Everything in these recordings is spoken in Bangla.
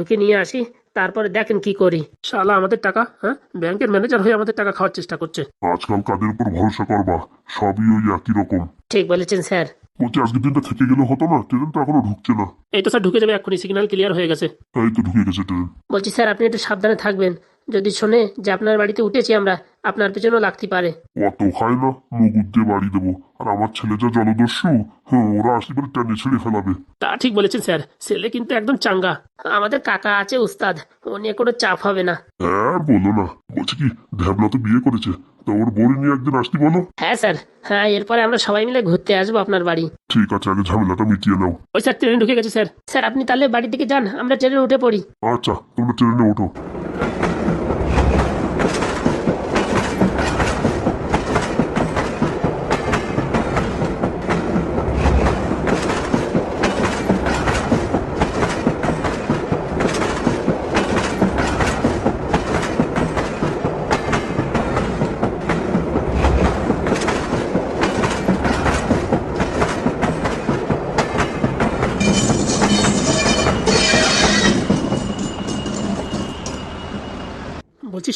ঢুকে নিয়ে আসি তারপরে দেখেন কি করি। শালা আমাদের টাকা হ্যাঁ? ব্যাংকের ম্যানেজার হয়ে আমাদের টাকা খাওয়ার চেষ্টা করছে। আজকাল কাদের উপর ভরসা করবা? সবই ওই একই রকম। ঠিক বলেছেন স্যার। বলছি আজকের দিনটা থেকে গেলে হতো না? ট্রেন তো এখনও ঢুকছে না। এই তো স্যার ঢুকে যাবে এখনই সিগন্যাল ক্লিয়ার হয়ে গেছে। এই তো ঢুকে গেছে ট্রেন। বলছি স্যার আপনি একটু সাবধানে থাকবেন। যদি শোনে যে আপনার বাড়িতে উঠেছি আমরা আপনার পেছনেও লাগতে পারে। অত খায় না মুগুর দিয়ে বাড়ি দেবো। আর আমার ছেলে যা জলদস্যু হ্যাঁ ওরা আসলে পরে টেনে ছেড়ে ফেলাবে। তা ঠিক বলেছেন স্যার ছেলে কিন্তু একদম চাঙ্গা। আমাদের কাকা আছে উস্তাদ ও নিয়ে কোনো চাপ হবে না। হ্যাঁ বলো না বলছি কি ধ্যাবলা তো বিয়ে করেছে তা ওর বউরে নিয়ে একদিন আসতে বলো? হ্যাঁ স্যার হ্যাঁ এরপরে আমরা সবাই মিলে ঘুরতে আসব আপনার বাড়ি। ঠিক আছে আগে ঝামেলাটা মিটিয়ে নাও। ওই স্যার ট্রেনে ঢুকে গেছে স্যার। স্যার আপনি তাহলে বাড়ির দিকে যান আমরা ট্রেনে উঠে পড়ি। আচ্ছা তোমরা ট্রেনে ওঠো।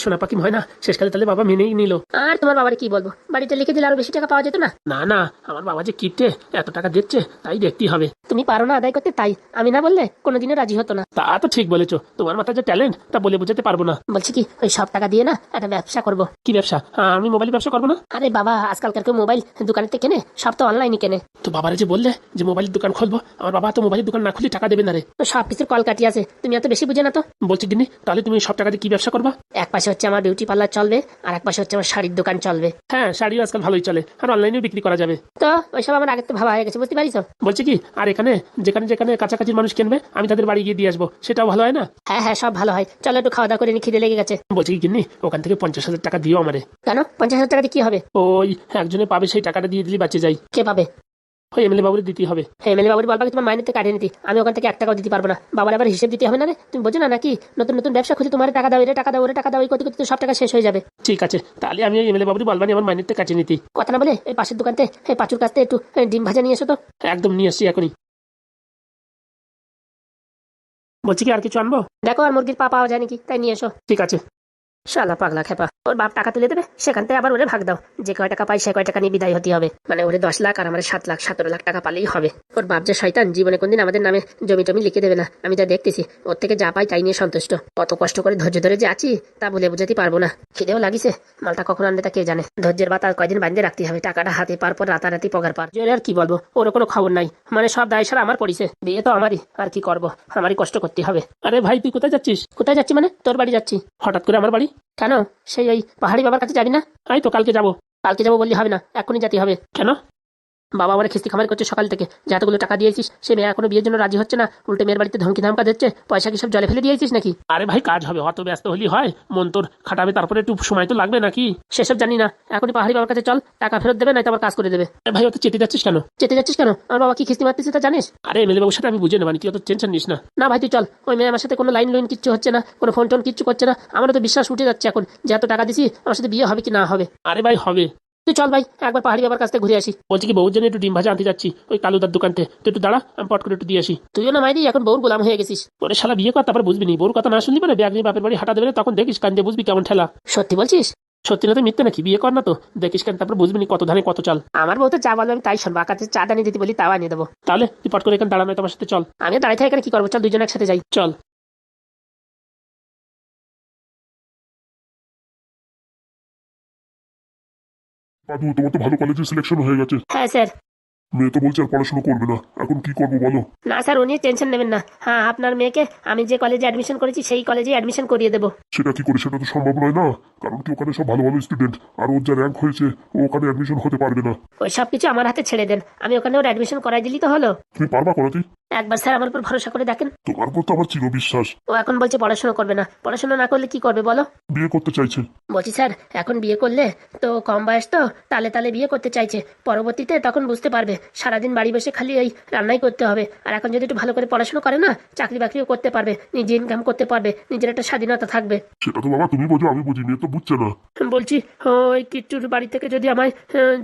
বলছি সোনা পাখি হয় না শেষকালে তাহলে বাবা মেনেই নিল। আর তোমার বাবার কি বলব? বাড়িতে লিখে দিলে আরও বেশি টাকা পাওয়া যেত না? না না আমার বাবা যে কিপটে এত টাকা দিচ্ছে তাই দেখতেই হবে। তুমি পারো না আদায় করতে তাই। আমি না বললে কোনোদিনও রাজি হতো না। তা তো ঠিক বলেছ তোমার মাথায় যে ট্যালেন্ট তা বলে বোঝাতে পারব না। বলছি কি ওই সব টাকা দিয়ে না একটা ব্যবসা করব। কি ব্যবসা? আমি মোবাইল ব্যবসা করব না? আরে বাবা আজকালকার কেউ মোবাইল দোকানে থেকে কেনে সব তো অনলাইনে কেনে। তো বাবারে যে বললে যে মোবাইলের দোকান খুলবো আমার বাবা তো মোবাইলের দোকান না খুলে টাকা দেবে না রে। তো সব কিছুর কল কাটি আছে তুমি এত বেশি বুঝে না তো? বলছি দিনি তাহলে তুমি সব টাকা দিয়ে কি ব্যবসা করবা? এক পাশে হচ্ছে আমার বিউটি পার্লার চলবে আর এক পাশে হচ্ছে আমার শাড়ির দোকান চলবে। হ্যাঁ শাড়িও আজকাল ভালোই চলে। আর অনলাইনেও বিক্রি করা যাবে। তো ওইসব আমার আগে তো ভাবা হয়ে গেছে বুঝতে পারিস বলছি কি আর এখানে যেখানে যেখানে কাছাকাছি মানুষ কিনবে আমি তাদের বাড়ি গিয়ে দিয়ে আসব। সেটাও ভালো হয় না? হ্যাঁ হ্যাঁ সব ভালো হয়। চলো একটু খাওয়া দাওয়া করে নি খিদে লেগে গেছে। বলছি কি কিনি ওখান থেকে পঞ্চাশ হাজার টাকা দিও আমারে। কেন? পঞ্চাশ হাজার টাকা দিয়ে কি হবে? ওই একজনে পাবে সেই টাকাটা দিয়ে দিলে বাঁচে যাই। কে পাবে? ওই এমএলএ বাবুরে দিতেই হবে। হ্যাঁ এমএলএ বাবুর বলবা কি তোমার মাইনে থেকে কাটিয়ে নিতি। আমি ওখান থেকে এক টাকাও দিতে পারব না। বাবার আবার হিসেব দিতে হবে না রে? তুমি বোঝো না নাকি? নতুন নতুন ব্যবসা খুঁজে তোমার টাকা দাও এর টাকা দাও ওরে টাকা দাও এই করতে করতে সব টাকা শেষ হয়ে যাবে। ঠিক আছে তাহলে আমি ওই এমএলএ বাবুরে বলবানি আমার মাইনেতে কাছে নিতে। কথা না বলে এই পাশের দোকানতে এই পাঁচুর কাছ থেকে একটু ডিম ভাজা নিয়ে এসো তো। একদম নিয়ে আসছি এখনই। বলছি কি আর কিছু আনব? দেখো আর মুরগির পা পাওয়া যায় নাকি? তাই নিয়ে এসো। ঠিক আছে। শালা পাগলা খেপা। ওর বাপ টাকা তুলে দেবে সেখান থেকে আবার ওরে ভাগ দাও। যে কয় টাকা পাই সে কয় টাকা নিয়ে বিদায় হতে হবে। মানে ওরে দশ লাখ আর আমার সাত লাখ সতেরো লাখ টাকা পালেই হবে। ওর বাপ যে শয়তান জীবনে কোনদিন আমাদের নামে জমি টমি লিখে দেবে না। আমি যা দেখতেছি ওর থেকে যা পাই তাই নিয়ে সন্তুষ্ট। কত কষ্ট করে ধৈর্য ধরে যে আছি তা বলে বুঝাতে পারব না। খিদেও লাগিছে মালটা কখন আনবে তা কে জানে? ধৈর্যের বাতা কয়দিন বাঁধতে রাখতে হবে টাকাটা হাতে পার পর রাতারাতি পগার পার। জোরে আর কি বলব ওর কোনো খবর নাই। মানে সব দায় সারা আমার পড়িছে বিয়ে তো আমারই আর কি করব? আমারই কষ্ট করতে হবে। আরে ভাই তুই কোথায় যাচ্ছিস? কোথায় যাচ্ছি মানে? তোর বাড়ি যাচ্ছি। হঠাৎ করে আমার বাড়ি? কেন? সেই ওই পাহাড়ি বাবার কাছে যাবি না? আমি তো কালকে যাব। কালকে যাব বললি হবে না এখনই যেতে হবে। কেন? বাবা আমার খিস্তি খামার করছে সকাল থেকে। যতগুলো টাকা দিয়েছিস সে মেয়ে এখনও বিয়ের জন্য রাজি হচ্ছে না। উল্টে মেয়ের বাড়িতে ধমকি ধামকা দিচ্ছে। পয়সা কি সব জলে ফেলে দিয়েছিস নাকি? আরে ভাই কাজ হবে। অত ব্যস্ত হলি হয় মন তোর খাটাবে তারপরে একটু সময় তো লাগবে নাকি? সেসব জানি না। এখনই পাহাড়ি বাবার কাছে চল টাকা ফেরত দেবে না আবার কাজ করে দেবে। আরে ভাই অত চেতে যাচ্ছিস কেন? যেতে যাচ্ছিস কেন? আমার বাবা কি খিস্তি মারতেছে তা জানিস? আরে এমএলএ বাবুর সাথে আমি বুঝে নেবানি তুই অত টেনশন নিস না। না ভাই তুই চল। ওই মেয়ে আমার সাথে কোনো লাইন লাইন কিচ্ছু হচ্ছে না কোনো ফোন টোন কিচ্ছু করছে না। আমারও তো বিশ্বাস উঠে যাচ্ছে এখন। যে এত টাকা দিছি আমার সাথে বিয়ে হবে কি না হবে? আরে ভাই হবে। তুই চল ভাই একবার পাহাড়ি বাবার কাছ থেকে ঘুরে আসি। বলছি কি বউর জন্য একটু ডিম ভাজা আনতে যাচ্ছি। ওই কালু কালুদার দোকানতে। তুই একটু দাঁড়া আমি পট করে একটু দিয়ে আসি। তুইও না মাইদি এখন বউর গোলাম হয়ে গেছিস। ওরে শালা বিয়ে কর তারপর বুঝবি নি। বউর কথা না শুনলি মানে ব্যাগ নিয়ে বাপের বাড়ি হাঁটা দেবে তখন দেখিস কান দিয়ে বুঝবি কেমন ঠেলা। সত্যি বলছিস? সত্যি না তো মিথ্যে নাকি? বিয়ে কর না তো। দেখিস কেন তারপর বুঝবি নি কত ধানে কত চাল। আমার বউ তো যা বলবে আমি তাই শুনব। আকাশে চা দানি দিতে বলি তাও আনিয়ে দেবো। তাহলে তুই পট করে এখানে দাঁড়ানো তোমার সাথে চল। আমি দাঁড়াই থাকি এখানে কি করব? চল দুজন একসাথে যাই। চল। পাদু তোমার তো ভালো কলেজে সিলেকশন হয়ে গেছে। হ্যাঁ স্যার। মেয়ে তো বলছে আর পড়াশোনা করবে না। এখন কি করব বলো? না স্যার উনি টেনশন নেবেন না। হ্যাঁ আপনার মেয়েকে আমি যে কলেজে অ্যাডমিশন করেছি সেই কলেজে অ্যাডমিশন করিয়ে দেবো। সেটা কি করে? সেটা তো সম্ভব নয় না। কারণ কি ওখানে সব ভালো ভালো স্টুডেন্ট আর ওর যা র্যাঙ্ক হয়েছে ও ওখানে অ্যাডমিশন হতে পারবে না। ওই সব কিছু আমার হাতে ছেড়ে দেন। আমি ওখানে ওর অ্যাডমিশন করাই দিলি তো হলো? তুমি পারবা করাতে? একবার স্যার আমার উপর ভরসা করে দেখেন। তোমার উপর তো আমার ও এখন বলছে পড়াশোনা করবে না। পড়াশোনা না করলে কি করবে বলো? বিয়ে করতে চাইছে। বলছি স্যার এখন বিয়ে করলে তো কম বয়স তো তালে তালে বিয়ে করতে চাইছে। পরবর্তীতে তখন বুঝতে পারবে। হবে। সারাদিন বাড়ি বসে খালি এই রান্নাই করতে হবে। আর এখন যদি একটু ভালো করে পড়াশোনা করে না চাকরি বাকরিও করতে পারবে নিজে ইনকাম করতে পারবে নিজের একটা স্বাধীনতা থাকবে। সেটা তো বাবা তুমি বোঝো আমি বুঝি মেয়ে তো বুঝছে না। বলছি ওই কিচ্ছুর বাড়ি থেকে যদি আমায়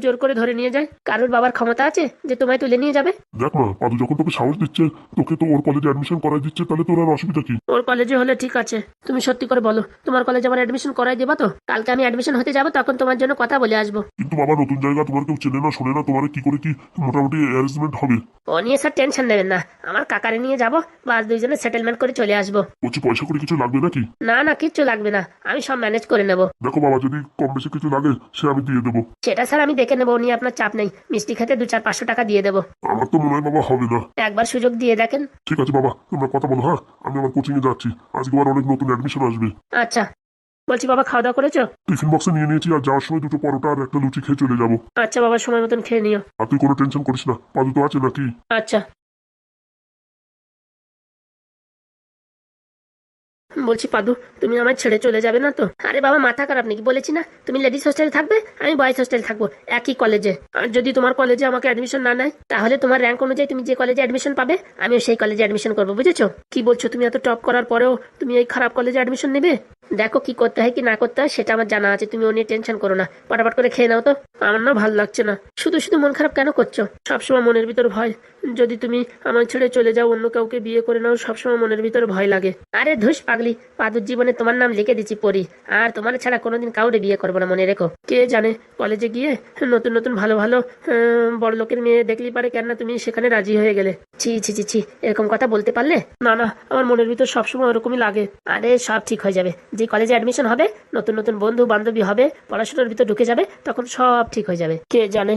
জোর করে ধরে নিয়ে যায় কারোর বাবার ক্ষমতা আছে যে তোমায় তুলে নিয়ে যাবে? দেখ না পাদু যখন তোকে সাহস দিচ্ছে তোকে তো ওর কলেজে অ্যাডমিশন করাই দিচ্ছে তাহলে তোর আর অসুবিধা কি? ওর কলেজে হলে ঠিক আছে। তুমি সত্যি করে বলো তোমার কলেজে আমার অ্যাডমিশন করাই দেবা তো? কালকে আমি অ্যাডমিশন হতে যাব তখন তোমার জন্য কথা বলে আসব। কিন্তু বাবা নতুন জায়গা তোমার কেউ চেনে না শোনে না তোমার কি করে কি মোটামুটি অ্যারেঞ্জমেন্ট হবে। ও নিয়ে স্যার টেনশন নেবেন না। আমার কাকারে নিয়ে যাব বাস দুইজনে সেটেলমেন্ট করে চলে আসব। বলছি পয়সা করে কিছু লাগবে নাকি? না না কিচ্ছু লাগবে না। আমি সব ম্যানেজ করে নেব। দেখো বাবা যদি কম বেশি কিছু লাগে সে আমি দিয়ে দেবো। সেটা স্যার আমি দেখে নেব নিয়ে আপনার চাপ নেই। মিষ্টি খেতে দু চার পাঁচশো টাকা দিয়ে দেবো। আমার তো মনে হয় বাবা হবে না। একবার সুযোগ দিয়ে দেখেন। ঠিক আছে বাবা তোমরা কথা বলো হ্যাঁ? আমি আমার কোচিং এ যাচ্ছি। আজকে আবার অনেক নতুন অ্যাডমিশন আসবে। আচ্ছা। বলছি বাবা খাওয়া দাওয়া করেছ? টিফিন বক্সে নিয়ে নিয়েছি আর যাওয়ার সময় দুটো পরোটা আর একটা লুচি খেয়ে চলে যাব। আচ্ছা বাবা সময় মতন খেয়ে নিও। আর তুই কোনো টেনশন করিস না। পাদু তো আছে নাকি? আচ্ছা। বলছি, পাদু, তুমি আমায় ছেড়ে চলে যাবে না তো? আরে বাবা, মাথা খারাপ নাকি? বলেছি না? তুমি লেডিস হোস্টেলে থাকবে, আমি বয়েজ হোস্টেলে থাকব, একই কলেজে আর যদি তোমার কলেজে আমাকে অ্যাডমিশন না নেয়, তাহলে তোমার র্যাঙ্ক অনুযায়ী তুমি যে কলেজে অ্যাডমিশন পাবে, আমিও সেই কলেজে অ্যাডমিশন করব, বুঝেছ? কি বলছো তুমি এত টপ করার পরেও তুমি এই খারাপ কলেজে অ্যাডমিশন নেবে? দেখো কি করতে হয়, কি না করতে হয়, সেটা আমার জানা আছে, তুমি ও নিয়ে টেনশন করো না। পটাপট করে খেয়ে নাও তো। আমার না ভালো লাগছে না। শুধু শুধু মন খারাপ কেন করছ? সবসময় মনের ভিতর ভয়। যদি তুমি আমার ছেড়ে চলে যাও, অন্য কাউকে বিয়ে করে নাও, সবসময় মনের ভিতর ভয় লাগে। আরে ধুস পাগলি, পাদুর জীবনে তোমার নাম লিখে দিচ্ছি পড়ি। আর তোমার ছাড়া কোনোদিন কাউরে বিয়ে করব না, মনে রেখো। কে জানে, কলেজে গিয়ে নতুন নতুন ভালো ভালো বড় লোকের মেয়ে দেখলি পারে কেন তুমি সেখানে রাজি হয়ে গেলে। ছি ছি ছি ছি, এরকম কথা বলতে পারলে? না না, আমার মনের ভিতর সবসময় ওরকমই লাগে। আরে সব ঠিক হয়ে যাবে। যে কলেজে অ্যাডমিশন হবে, নতুন নতুন বন্ধু বান্ধবী হবে, পড়াশোনার ভিতর ঢুকে যাবে, তখন সব ঠিক হয়ে যাবে। কে জানে?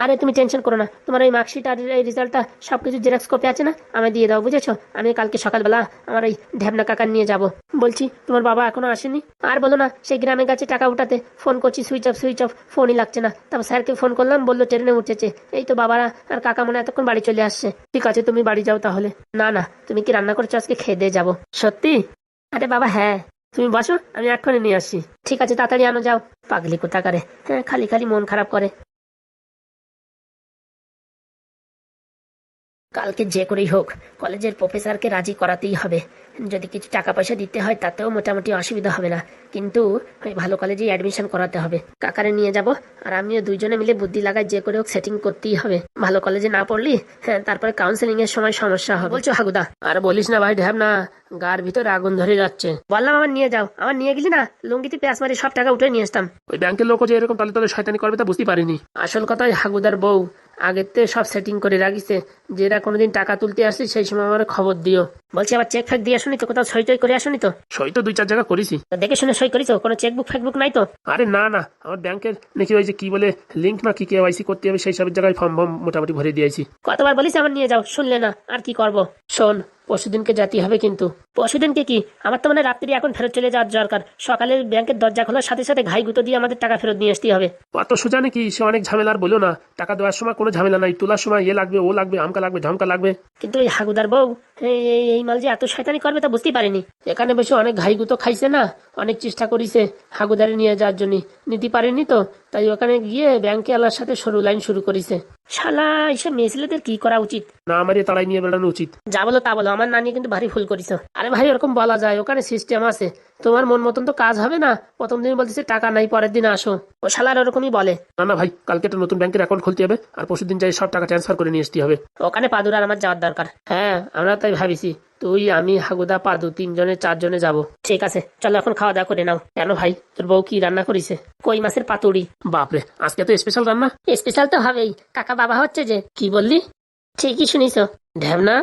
আরে তুমি টেনশন করো না। তোমার ওই মার্কশিট আর এই রেজাল্টটা সব কিছু জেরক্স কপি আছে না? আমায় দিয়ে দাও, বুঝেছ? আমি কালকে সকালবেলা আমার ওই ঢ্যাবনা কাকার নিয়ে যাব। বলছি, তোমার বাবা এখনও আসেনি? আর বলো না, সেই গ্রামের কাছে টাকা উঠাতে ফোন করছি সুইচ অফ সুইচ অফ ফোনই লাগছে না। তারপর স্যারকে ফোন করলাম, বলল ট্রেনে উঠেছে। এই তো বাবারা আর কাকা মনে এতক্ষণ বাড়ি চলে আসছে। ঠিক আছে, তুমি বাড়ি যাও তাহলে। না না, তুমি কি রান্না করছ? আজকে খেয়ে দিয়ে যাব। সত্যি? আরে বাবা হ্যাঁ। তুমি বসো, আমি এক্ষুনি নিয়ে আসছি। ঠিক আছে, তাড়াতাড়ি আনো, যাও। পাগলি কোথাকারে। হ্যাঁ খালি খালি মন খারাপ করে। কালকে যে করেই হোক কলেজের প্রফেসরকে রাজি করাতেই হবে। যদি কিছু টাকা পয়সা দিতে হয় তাতেও মোটামুটি অসুবিধা হবে না। কিন্তু ওই ভালো কলেজেই অ্যাডমিশন করাতে হবে। কাকারে নিয়ে যাব আর আমিও দুইজনে মিলে বুদ্ধি লাগাই যে করে হোক সেটিং করতেই হবে। ভালো কলেজে না পড়লি হ্যাঁ তারপরে কাউন্সেলিং এর সময় সমস্যা হবে। বলছো হাগুদা? আর বলিস না ভাই ঢ্যাব না গার ভিতরে আগুন ধরে যাচ্ছে। বললাম আমার নিয়ে যাও। আমার নিয়ে গেলি না? লুঙ্গিতে পেঁয়াজ মারি সব টাকা উঠে নিয়ে আসতাম। ওই ব্যাংকের লোক যে এরকম তালে তালে শয়তানি করবে তা বুঝতে পারিনি। আসল কথা ওই হাগুদার বউ। আগের থেকে সব সেটিং করে রাখিছে। যেটা কোনোদিন টাকা তুলতে আসি সেই সময় আমার খবর দিও। বলছি আবার চেক ফেক দিয়ে আসুনি তো? কোথাও সই টই করে আসুনি তো? সই তো দুই চার জায়গা করেছি। তো দেখে শুনে সই করিস কোনো চেকবুক ফেকবুক নাই তো? আরে না না। আমার ব্যাংকের নাকি ওই যে কি বলে লিঙ্ক না কি কে কেওয়াইসি করতে হবে সেই সব জায়গায় ফর্ম ফর্ম মোটামুটি ভরে দিয়েছি। কতবার বলিস আমার নিয়ে যাও? শুনলে না। আর কি করব? শোন পরশুদিনকে যেতে হবে কিন্তু। পরশুদিনকে কি? আমার তো মানে রাত্রি এখন ফেরত চলে যাওয়ার দরকার। সকালে ব্যাংকের দরজা খোলার সাথে সাথে ঘাই গুঁতো দিয়ে আমাদের টাকা ফেরত নিয়ে আসতে হবে। অত সোজা নাকি? সে অনেক ঝামেলার বলো না। টাকা দেওয়ার সময় কোনো ঝামেলা নাই। তোলার সময় এ লাগবে ও লাগবে আমকা লাগবে ঢমকা লাগবে। কিন্তু এই হাগুদার বউ এই এই- এই মাল যে এত শয়তানি করবে তা বুঝতেই পারিনি। এখানে বসে অনেক ঘাই গুতো খাইছে না? অনেক চেষ্টা করিছে হাগুদারে নিয়ে যাওয়ার জন্য। নিতে পারেনি তো? তাই ওখানে গিয়ে ব্যাংকে আলার সাথে সরু লাইন শুরু করেছে। শালা এইসব মেয়ে ছেলেদের কি করা উচিত? না আমারই তাড়াই নিয়ে বেড়ানো উচিত। যা বলো তা বলো আমার নানি কিন্তু ভারী ভুল করিস আরে ভাই ওরকম বলা যায় ওখানে সিস্টেম আছে। তোমার মন মতন তো কাজ হবে না। প্রথম দিন বলতেছে টাকা নাই পরের দিন আসো। ও শালার ওরকমই বলে। না না ভাই কালকে একটা নতুন ব্যাংকের অ্যাকাউন্ট খুলতে হবে আর পরশু দিন যাই সব টাকা ট্রান্সফার করে নিয়ে আসতে হবে। ওখানে পাদুর আর আমার যাওয়ার দরকার। হ্যাঁ আমরা তাই ভাবিছি। তুই আমি হাগুদা পাদু তিনজনে চারজনে যাব। ঠিক আছে চলো এখন খাওয়া দাওয়া করে নাও। কেন ভাই? তোর বউ কি রান্না করেছে? কই মাছের পাতুড়ি? বাপরে আজকে তো স্পেশাল রান্না। স্পেশাল তো হবেই। কাকা বাবা হচ্ছে যে। কি বললি? ঠিকই শুনিস ঢ্যাবনা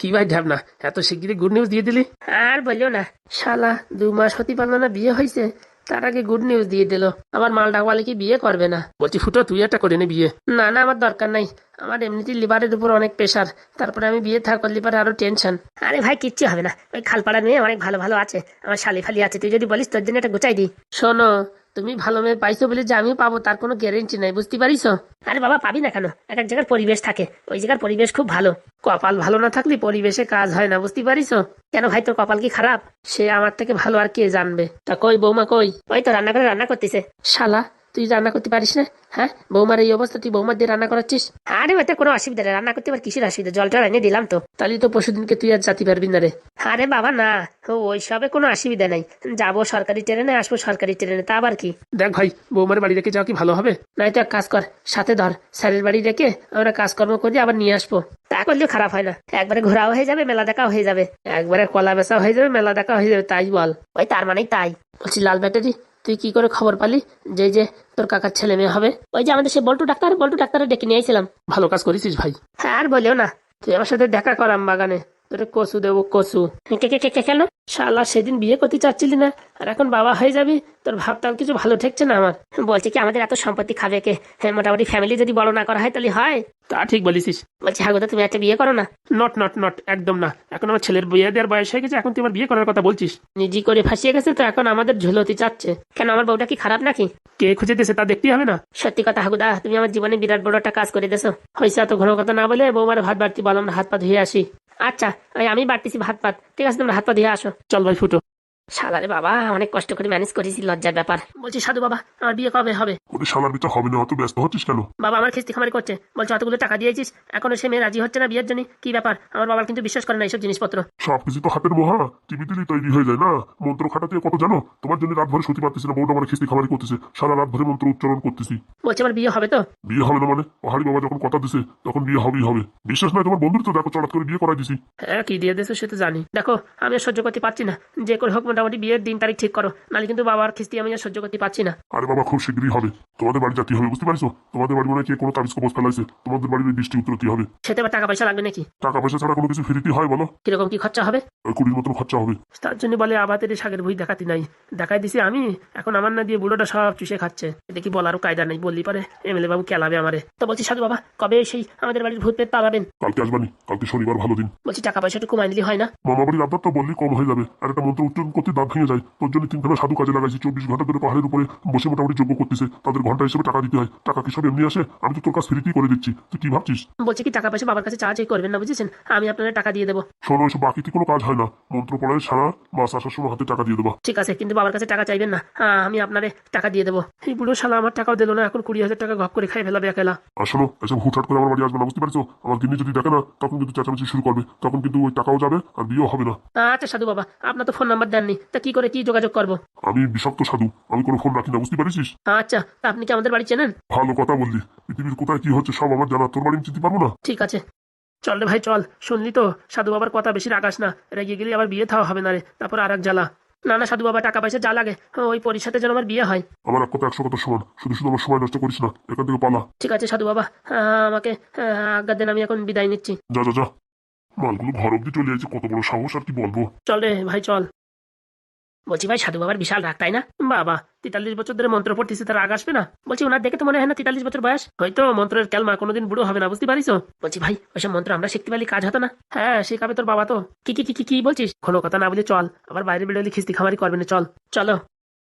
কি ভাই ঢ্যাবনা এত শিগগিরই গুড নিউজ দিয়ে দিলি? আর বলিও না শালা দু মাস হতে পারল না বিয়ে হয়েছে তার আগে গুড নিউজ দিয়ে দিল। আবার মাল ডাকওয়ালে কি বিয়ে করবে না? বলছি ফুটো তুই একটা করে নে বিয়ে। না না আমার দরকার নাই। আমার এমনিতেই লিভারের উপর অনেক প্রেশার তারপরে আমি বিয়ে থাকার লিভারে আরও টেনশন আরে ভাই কিচ্ছু হবে না। ওই খালপাড়া মেয়ে অনেক ভালো ভালো আছে আমার শালি ফালি আছে। তুই যদি বলিস তোর জন্য একটা গোচাই দিই। শোনো তুমি ভালো মেয়ে পাইছো বলে যে আমিও পাবো তার কোনো গ্যারেন্টি নাই বুঝতে পারিস আরে বাবা পাবি না কেন? এক এক জায়গার পরিবেশ থাকে ওই জায়গার পরিবেশ খুব ভালো। কপাল ভালো না থাকলে পরিবেশে কাজ হয় না বুঝতে পারিস কেন ভাই তোর কপাল কি খারাপ? সে আমার থেকে ভালো আর কে জানবে? তা কই বৌমা কই? ওই তো রান্না করে রান্না করতেছে। শালা তুই রান্না করতে পারিস না? হ্যাঁ? বৌমার এই অবস্থা তুই বৌমার দিয়ে রান্না করাচ্ছিস? আরে ওতে কোনো অসুবিধা নেই। রান্না করতে আবার কিসের অসুবিধা? জলটা এনে দিলাম তো। তাহলে তো পরশুদিনকে তুই আর যাতে পারবি না রে। আরে বাবা না। ওই সবে কোনো অসুবিধা নাই। যাব সরকারি ট্রেনে আসব সরকারি ট্রেনে। তা আবার কি? দেখ ভাই বৌমার বাড়ি রেখে যাওয়া কি ভালো হবে? নাই তো এক কাজ কর। সাথে ধর। স্যারের বাড়ি রেখে আমরা কাজকর্ম করে আবার নিয়ে আসব। তা করলেও খারাপ হয় না। একবারে ঘোরাও হয়ে যাবে মেলা দেখাও হয়ে যাবে। একবারে কলা বেচা হয়ে যাবে মেলা দেখা হয়ে যাবে। তাই বল। ওই তার মানেই তাই। বলছি লাল ব্যাটারি। তুই কি করে খবর পালি যে যে তোর কাকার ছেলে মেয়ে হবে ওই যে আমাদের সে বল্টু ডাক্তার বল্টু ডাক্তারে ডেকে নিয়ে আইছিলাম ভালো কাজ করেছিস ভাই হ্যাঁ আর বলেও না তুই আমার সাথে দেখা করাম বাগানে তোরে কচু দেবো কচু কে কে কে কে কেন শালা সেদিন বিয়ে করতে চাচ্ছিলি না আর এখন বাবা হয়ে যাবি তোর ভাবতাম কিছু ভালো ঠেকছে না আমার। বলছে কি আমাদের এত সম্পত্তি খাবে কে? হ্যাঁ মোটামুটি ফ্যামিলি যদি বড় না করা হয় তাহলে হয়। তা ঠিক বলিসিস বলছে হাগুদা তুমি একটা বিয়ে করো না? নট নট নট একদম না। এখন আমার ছেলের বিয়ে দেওয়ার বয়স হয়ে গেছে এখন তুই আমার বিয়ে করার কথা বলছিস। নিজে করে ফাঁসিয়ে গেছে তো এখন আমাদের ঝুলতি চাচ্ছে। কেন আমার বউটা কি খারাপ নাকি? কে খুঁজে দিয়েছে তা দেখতেই হবে না। সত্যি কথা হাগুদা তুমি আমার জীবনে বিরাট বড় একটা কাজ করে দেছো হয়েছে এত ঘন কথা না বলে বৌমার ভাত বাড়তি বল আমরা হাত পা ধুয়ে আসি। আচ্ছা আমি বাড়তেছি ভাত পাত। ঠিক আছে তোমরা হাত পা ধুয়ে আসো। চল ভাই ফুটো। শালারে বাবা অনেক কষ্ট করে ম্যানেজ করেছি লজ্জার ব্যাপার। বলছি সাধু বাবা আমার বিয়ে কবে হবে? ওরে শালার বিচার হবে না অত ব্যস্ত হচ্ছিস কেন? বাবা আমার খেস্তি খামারি করছে। বলছে অতগুলো টাকা দিয়েছিস এখনও সে মেয়ে রাজি হচ্ছে না বিয়ের জন্য? কি ব্যাপার? আমার বাবার কিন্তু বিশ্বাস করে না এইসব জিনিসপত্র। সবকিছু তো হাতের মহা টিভি দিলেই তৈরি হয়ে যায় না। মন্ত্র খাটাতে কত জানো? তোমার জন্য রাত ভরে শুতে পারতেছি না বউটা আমার খিস্তি খামারি করতেছে। সারা রাত ভরে মন্ত্র উচ্চারণ করতেছি। বলছে আমার বিয়ে হবে তো? বিয়ে হবে না মানে? পাহাড়ি বাবা যখন কথা দিছে তখন বিয়ে হবেই হবে। বিশ্বাস নাই তোমার বন্ধুর তো দেখো চলাৎ করে বিয়ে করাই দিছি। হ্যাঁ কি দিয়ে দিয়েছে সে তো জানি। দেখো আমি সহ্য করতে পারছি না। যে করে হোক মোটামুটি বিয়ের দিন তারিখ ঠিক করো। নাহলে কিন্তু বাবার খিস্তি আমি আর সহ্য করতে পারছি না। আরে বাবা খুব শীঘ্রই হবে। তোমাদের বাড়ি জাতি হবে বুঝতে পারছ? তোমাদের বাড়ি মনে হয় কে কোনো তাবিজ কবজ ফেলাইছে। তোমাদের বাড়ির বৃষ্টি উত্তরতি হবে? সেতে আবার টাকা পয়সা লাগবে নাকি? টাকা পয়সা ছাড়া কোনো কিছু ফ্রিতে হয় বলো? কীরকম কি খরচা হবে? ওই কুড়ির মতন খরচা হবে। তার জন্য বলে আবাতের শাকের বই দেখাতে নাই। দেখাই দিছি আমি এখন আমার না দিয়ে বুড়োটা সব চুষে খাচ্ছে। দেখি বলারও কায়দা নেই বললি পারে এমএলএ বাবু কেলাবে আমারে। তো বলছি সাধু বাবা কবে সেই আমাদের বাড়ির ভূত পেট পালাবেন? কালকে আসবানি কালকে শনিবার ভালো দিন। বলছি টাকা পয়সা একটু কমাই নিলে হয় না? মামা বাড়ির আবদার তো বললেই কম হয়ে যাবে। আর একটা মন্ত্র উচ্চারণ করতে দাঁত ভেঙে যায়। তোর জন্য তিনখানা সাধু কাজে লাগাইছি। চব্বিশ ঘণ্টা ধরে পাহাড়ের উপরে বসে মোটামুটি যোগ্য করতেছে। তাদের ঘণ্টা হিসেবে টাকা দিতে হয়। টাকা কি সব এমনি আসে? আমি তো তোর কাছ ফ্রিতেই করে দিচ্ছি। তুই কি ভাবছিস? বলছে কি টাকা পয়সা বাবার কাছে চার্জ করবেন না বুঝেছেন? আমি আপনার টাকা দিয়ে দেবো। শোনো এসব বাকিতে কোনো কাজ হয় না। মন্ত্র পড়ায় সারা মাস আসার সময় হাতে টাকা দিয়ে দেবো। ঠিক আছে কিন্তু বাবার কাছে টাকা চাইবেন না। হ্যাঁ আমি আপনারে টাকা দিয়ে দেবো। এই বুড়ো শালা আমার টাকাও দিল না এখন কুড়ি হাজার টাকা ঘপ করে খাই ফেলাবে একেলা। শোনো এসব হুটহাট করে আমার বাড়ি আসবে না বুঝতে পারছ? আমার গিন্নি যদি দেখে না তখন কিন্তু চেঁচামেচি শুরু করবে। তখন কিন্তু ওই টাকাও যাবে আর বিয়েও হবে না। আচ্ছা সাধু বাবা আপনার তো ফোন নাম্বার দেননি। তা কি করে কি যোগাযোগ করব? আমি বিষাক্ত সাধু। আমি কোনো ফোন রাখি না বুঝতে পারিস আচ্ছা তা আপনি কি আমাদের বাড়ি চেনেন? ভালো কথা বললি। পৃথিবীর কোথায় কি হচ্ছে সব আমার জানা। তোর বাড়ি চিনতে পারব না? ঠিক আছে। চল রে ভাই চল। শুনলি তো সাধু বাবার কথা বেশি রাখাস না। রেগে গেলে আবার বিয়ে থাওয়া হবে না রে। তারপর আর এক জ্বালা। না না সাধু বাবা টাকা পয়সা যা লাগে ওই পরির সাথে যেন আমার বিয়ে হয়। আমার এক কথা একশো কথা সমান। শুধু শুধু আমার সময় নষ্ট করিস না। এখান থেকে পালা। ঠিক আছে সাধু বাবা। আহ, আমাকে আহ, আজ্ঞা দেন আমি এখন বিদায় নিচ্ছি। যা যা যা। মালগুলো ঘর অব্দি চলে যাচ্ছে কত বড় সাহস আর কি বলব? চল রে ভাই চল। বলছি, ভাই, সাধু বাবার বিশাল রাগ, তাই না? বাবা, তেতাল্লিশ বছর ধরে মন্ত্র পড়তেছে, তার রাগ আসবে না? বলছি, ওনার দেখে তো মনে হয় না তেতাল্লিশ বছর বয়স? হয়তো মন্ত্রের ক্যালমা কোনোদিন বুড়ো হবে না, বুঝতে পারিস বলছি, ভাই, ওইসব মন্ত্র আমরা শিখতে পারলে কাজ হতো না? হ্যাঁ শেখাবে তোর বাবা তো। কি কি কি কি বলছিস? কোনো কথা না বলে চল, আবার বাইরে বেরোলে খিস্তি খামারি করবে না, চল। চলো।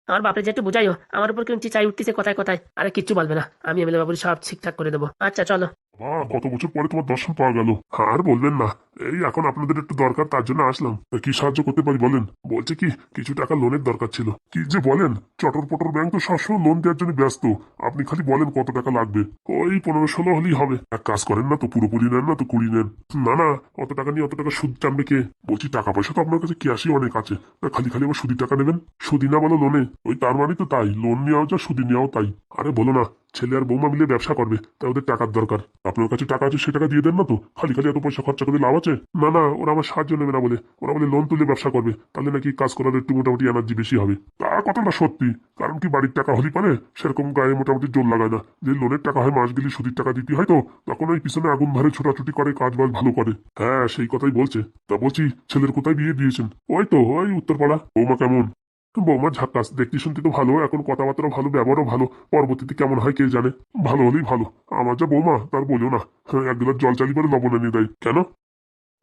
আমার বাপরে যে একটু বুঝাইও, আমার উপর কিন্তু চাই উঠতেছে কোথায় কোথায়? আরে, কিচ্ছু বলবে না, আমি এমএলএ বাবুর সব ঠিকঠাক করে দেবো। আচ্ছা চলো। বাবা কত বছর পরে তোমার দর্শন পাওয়া গেল? আর বলবেন না। এই এখন আপনাদের একটু দরকার, তার জন্য আসলাম। কি সাহায্য করতে পারি বলেন? বলছে কি, কিছু টাকা লোনের দরকার ছিল। কি যে বলেন চটর পটর ব্যাংক তো সবসময় লোন দেওয়ার জন্য ব্যস্ত। আপনি খালি বলেন কত টাকা লাগবে। ওই পনেরো ষোলো হলেই হবে। এক কাজ করেন না তো, পুরোপুরি নেন না তো, কুড়ি নেন। না না, অত টাকা নিয়ে অত টাকা সুদ টানবে কে? বলছি টাকা পয়সা তো আপনার কাছে ক্যাশই অনেক আছে। তা খালি খালি আবার সুদি টাকা নেবেন? সুদি না বলো লোনে ওই তার মানে তো তাই লোন নেওয়াও যা সুদি নেওয়াও তাই। আরে বলো না, ছেলে আর বৌমা মিলে ব্যবসা করবে, তাই ওদের টাকার দরকার। আপনার কাছে টাকা আছে, সে টাকা দিয়ে দেন না তো। খালি খালি এত পয়সা খরচা করে লাভ আছে? না না ওরা আমার সাহায্য নেবে না বলে। ওরা বলে লোন তুলে ব্যবসা করবে। তাহলে নাকি কাজ করার একটু মোটামুটি এনার্জি বেশি হবে। তা কথাটা সত্যি। কারণ কি বাড়ির টাকা হলি পারে? সেরকম গায়ে মোটামুটি জোর লাগায় না। যে লোনের টাকা হয় মাস গেলে সুদির টাকা দিতে হয় তো তখন ওই পিছনে আগুন ধরে ছোটাছুটি করে কাজ বাজ ভালো করে। হ্যাঁ সেই কথাই বলছে। তা বলছি ছেলের কোথায় বিয়ে দিয়েছেন? ওই তো ওই উত্তরপাড়া। বৌমা কেমন? বৌমা ঝাক্কাস। দেখতে শুনতে তো ভালো। এখন কথাবার্তা ভালো ব্যবহারও ভালো। পরবর্তীতে কেমন হয় কে জানে? ভালো হলেই ভালো। আমার যা বৌমা তার বলিও না। হ্যাঁ, এক গ্লাস জল চালি করে লবণ এনে দেয়। কেন?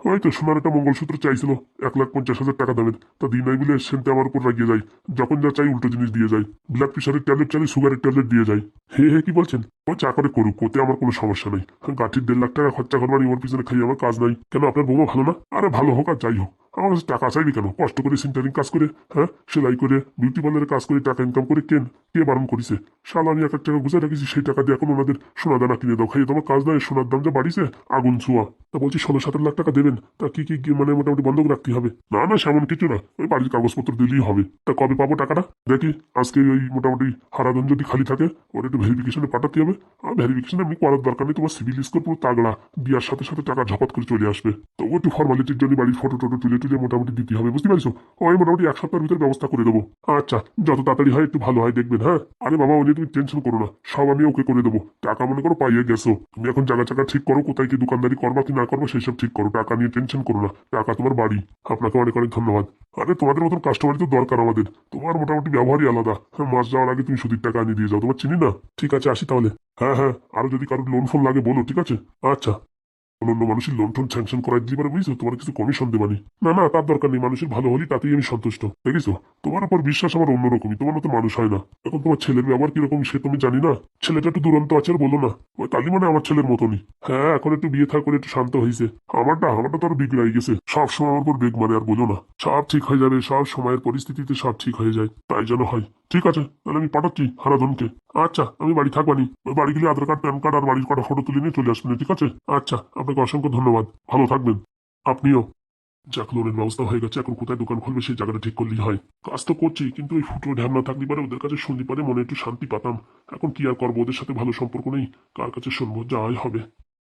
ওই তো সোনার একটা মঙ্গলসূত্র চাইছিল, এক লাখ পঞ্চাশ হাজার টাকা দামের। তা দিন নাই বলে সেন্টে আমার উপর লাগিয়ে যায়, যখন যা চাই উল্টো জিনিস দিয়ে যায়। ব্লাড প্রেশারের ট্যাবলেট চাই সুগারের ট্যাবলেট দিয়ে যায়। হে হে, কি বলছেন? ও চা করে করুক, ওতে আমার কোনো সমস্যা নেই। গাঠির দেড় লাখ টাকা খরচা করবার ওর পিছনে খাই আমার কাজ নাই। কেন, আপনার বৌমা ভালো না? আরে ভালো হোক আর যাই হোক। আমার কাছে টাকা চাইবি কেন? কষ্ট করে সেন্টারিং কাজ করে হ্যাঁ? সেলাই করে বিউটি পার্লারে কাজ করে, টাকা ইনকাম করে কেন? কে বারণ করেছে? শালা, আমি এক এক টাকা গুছাই রাখিছি, সেই টাকা দিয়ে এখন ওনাদের সোনা দানা কিনে দাও। খাইয়ে তোমার কাজ নয় সোনার দাম যা বাড়িছে, আগুন ছোঁয়া। তা বলছি, ষোলো, সতেরো লাখ টাকা দেবেন? তা কি কি মানে মোটামুটি বন্ধক রাখতে হবে? না না, সেমন কিছু না। ওই বাড়ির কাগজপত্র দিলেই হবে। তা কবে পাবো টাকাটা? দেখি, আজকে ওই মোটামুটি হারাধন যদি খালি থাকে, ওর একটু ভেরিফিকেশনে পাঠাতে হবে। আর ভেরিফিকেশন এমনি করার দরকার নেই, তোমার সিভিল স্কোর পুরো তাগড়া। বিয়ার সাথে সাথে টাকা ঝপাত করে চলে আসবে। তবু একটু ফর্মালিটির জন্য বাড়ির ফটো টটো তুলে তুলে মোটামুটি দিতে হবে, বুঝতে পারছ? ওই মোটামুটি এক সপ্তাহের ভিতরে ব্যবস্থা করে দেবো। আচ্ছা যত তাড়াতাড়ি হয় একটু ভালো হয়, দেখবেন হ্যাঁ? আরে বাবা ওই তুমি টেনশন করো না। সব আমি ওকে করে দেবো। টাকা মনে করো পাইয়ে গেছো। তুমি এখন জায়গা জায়গা ঠিক করো, কোথায় কি দোকানদারি করবা কি না করব সেই সব ঠিক করো। টাকা নিয়ে টেনশন করো না। টাকা তোমার বাড়ি। আপনাকে অনেক অনেক ধন্যবাদ। আরে, তোমাদের মতন কাস্টমারই তো দরকার আমাদের। তোমার মোটামুটি ব্যবহারই আলাদা। হ্যাঁ মাস যাওয়ার আগে তুমি সুদীর টাকা আনিয়ে দিয়ে যাও। তোমার চিনি না? ঠিক আছে, আসি তাহলে। হ্যাঁ হ্যাঁ আরও যদি কারোর লোন ফোন লাগে, বলো, ঠিক আছে? আচ্ছা। অন্য মানুষের লন্ঠন স্যাংশন করাই দিতে পারে, বুঝছ? তোমার কিছু কমিশন দেবানি। না না, তার দরকার নেই। মানুষের ভালো হলেই তাতেই আমি সন্তুষ্ট, দেখেছ? তোমার উপর বিশ্বাস আমার অন্যরকমই, তোমার মতো মানুষ হয় না। এখন তোমার ছেলের ব্যবহার কীরকম সে তুমি জানি না? ছেলেটা একটু দুরন্ত আছে আর বলো না। ওই কালী মানে আমার ছেলের মতনই। হ্যাঁ এখন একটু বিয়ে থাকলে একটু শান্ত হয়েছে আমারটা আমারটা তো আরও বিগড়াই গেছে। সব সময় আমার উপর বেগ মারে আর বলো না। সব ঠিক হয়ে যাবে সব সময়ের পরিস্থিতিতে সব ঠিক হয়ে যায়, তাই যেন হয়। ঠিক আছে, তাহলে আমি পাঠাচ্ছি হারাধনকে। আচ্ছা আমি বাড়ি থাকবানি। বাড়ি গেলে আধার কার্ড, প্যান কার্ড আর বাড়ির কটা ফটো তুলে নিয়ে চলে আসবেন ঠিক আছে? আচ্ছা আপনাকে অসংখ্য ধন্যবাদ। ভালো থাকবেন। আপনিও। যাক, লোনের ব্যবস্থা হয়ে গেছে, এখন কোথায় দোকান খুলবে সেই জায়গাটা ঠিক করলেই হয়। কাজ তো করছি, কিন্তু ওই ফুটো ঢ্যাম না থাকলে পারে ওদের কাছে শুনতে পারে, মনে একটু শান্তি পাতাম। এখন কি আর করব, ওদের সাথে ভালো সম্পর্ক নেই। কার কাছে শুনব, যাই হবে।